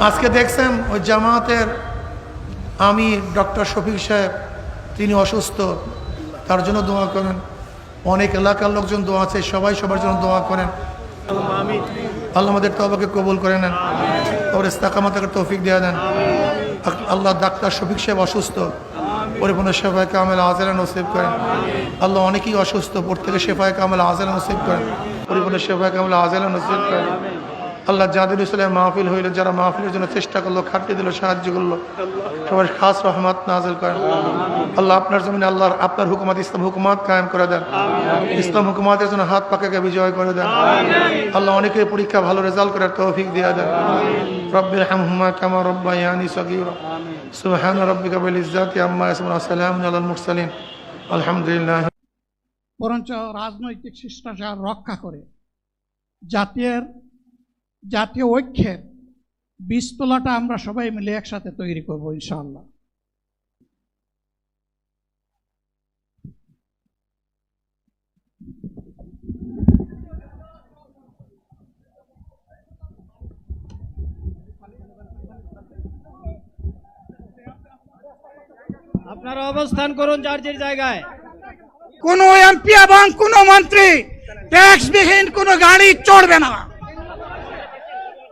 আজকে দেখছেন ওই জামায়াতের আমি ডক্টর শফিক সাহেব, তিনি অসুস্থ, তার জন্য দোয়া করেন। অনেক এলাকার লোকজন দোয়া আছে, সবাই সবার জন্য দোয়া করেন। আল্লাহ আমাদের তবাকে কবুল করে নেন। ওর ইস্তাকামাতাকে তৌফিক দিয়ে দেন। আল্লাহ ডাক্তার শফিক সাহেব অসুস্থ, পরিপূর্ণ শেফায় কামেল আজেরা নসিব করেন। আল্লাহ অনেকেই অসুস্থ প্রত্যেকে শেফায় কামেল আজেরা নসিব করেন। পরিপূর্ণ শেফায় কামেল আজেরা নসিব করেন। আল্লাহ জাদির ইসলাম মাহফিল হইল, যারা মাহফিলের জন্য চেষ্টা করল খাটতে দিল, সাহায্য করল, সবার খাস রহমত নাজল করেন। আল্লাহ আপনার জমিনে আল্লাহ আপনার হুকুমাত, ইসলাম হুকুমাত কায়েম করে দেন। ইসলাম হুকুমাতের জন্য হাত পাকাকে বিজয় করে দেন। আল্লাহ অনেকে পরীক্ষা, ভালো রেজাল্ট করার তৌফিক দিয়ে দেন। রব্বির হামহুমা কামা রব্বায়ানি সগীরা। সুবহান রাব্বিকা বিল ইজ্জাতি আম্মা ইয়াসিফুন ওয়া সালামুন আলাল মুরসালিন। আলহামদুলিল্লাহ। বরঞ্চ রাজনৈতিক শিষ্টাচার রক্ষা করে জাতীয় জাতীয় ঐক্যের বীজতলাটা আমরা সবাই মিলে একসাথে তৈরি করব ইনশাল্লাহ আপনারা অবস্থান করুন যার যার জায়গায়। কোন এমপি এবং কোন মন্ত্রী ট্যাক্সবিহীন কোন গাড়ি চড়বে না।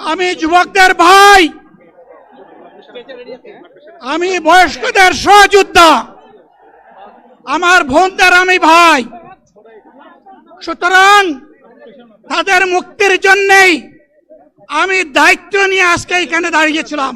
আমি যুবকদের ভাই। আমি বয়স্কদের সহযোদ্ধা। আমার বোনদের আমি ভাই। সুতরাং তাদের মুক্তির জন্যেই আমি দায়িত্ব নিয়ে আজকে এখানে দাঁড়িয়েছিলাম